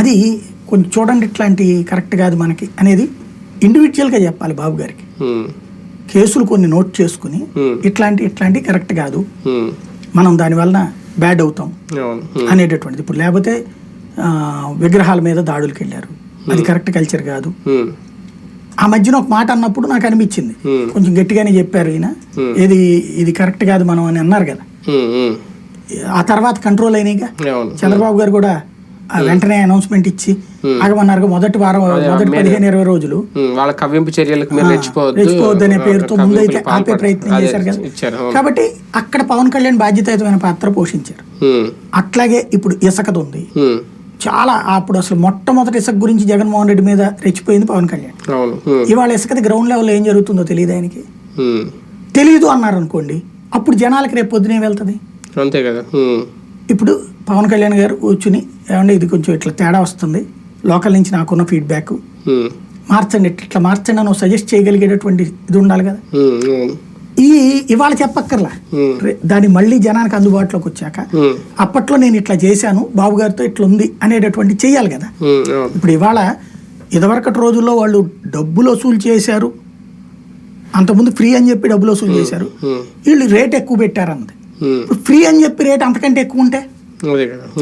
అది కొంచెం చూడండి ఇట్లాంటి కరెక్ట్ కాదు మనకి అనేది ఇండివిజువల్గా చెప్పాలి బాబు గారికి. కేసులు కొన్ని నోట్ చేసుకుని. ఇట్లాంటి ఇట్లాంటి కరెక్ట్ కాదు. మనం దానివల్ల బ్యాడ్ అవుతాం అనేటటువంటిది. ఇప్పుడు లేకపోతే విగ్రహాల మీద దాడులకు వెళ్ళారు. అది కరెక్ట్ కల్చర్ కాదు. ఆ మధ్యన ఒక మాట అన్నప్పుడు నాకు అనిపించింది. కొంచెం గట్టిగానే చెప్పారు ఈయన. Hmm. ఇది కరెక్ట్ కాదు మనం అని అన్నారు కదా. ఆ తర్వాత కంట్రోల్ అయినాయిగా. చంద్రబాబు గారు కూడా వెంటనే అనౌన్స్మెంట్ ఇచ్చి ఆగమన్నారు మొదటి వారం మొదటి పదిహేను ఇరవై రోజులు. వాళ్ళ కవ్వింపు చర్యలకు రెచ్చిపోవద్దు. అనే పేరుతో ముందైతే ఆపే ప్రయత్నం చేశారు కదా. కాబట్టి అక్కడ పవన్ కళ్యాణ్ బాధ్యతాయుతమైన పాత్ర పోషించారు. అట్లాగే ఇప్పుడు ఇసుకది ఉంది. చాలా అప్పుడు అసలు మొట్టమొదటి ఇసుక గురించి జగన్మోహన్ రెడ్డి మీద రెచ్చిపోయింది పవన్ కళ్యాణ్. ఇవాళ ఇసుకది గ్రౌండ్ లెవెల్లో ఏం జరుగుతుందో తెలియదు ఆయనకి? తెలియదు అన్నారు అనుకోండి అప్పుడు జనాలకి రేపు పొద్దునే వెళ్తుంది? అంతే కదా ఇప్పుడు పవన్ కళ్యాణ్ గారు కూర్చుని ఏమంటే ఇది కొంచెం ఇట్లా తేడా వస్తుంది. లోకల్ నుంచి నాకున్న ఫీడ్బ్యాక్ మార్చండి ఇట్లా మార్చండి అని సజెస్ట్ చేయగలిగేటటువంటి ఇది ఉండాలి కదా? ఈ ఇవాళ చెప్పక్కర్లా? దాన్ని మళ్ళీ జనానికి అందుబాటులోకి వచ్చాక అప్పట్లో నేను ఇట్లా చేశాను బాబు గారితో ఇట్లా ఉంది అనేటటువంటి చెయ్యాలి కదా? ఇప్పుడు ఇవాళ ఇదివరకటి రోజుల్లో వాళ్ళు డబ్బులు వసూలు చేశారు. అంతకుముందు ఫ్రీ అని చెప్పి డబ్బులు వసూలు చేశారు. వీళ్ళు రేట్ ఎక్కువ ఉమ్, ఇప్పుడు ఫ్రీ అని చెప్పి రేట్ అంతకంటే ఎక్కువ ఉంటే?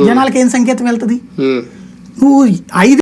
జనాలకి ఏం సంకేతం వెళ్తుంది? నువ్వు ఐదు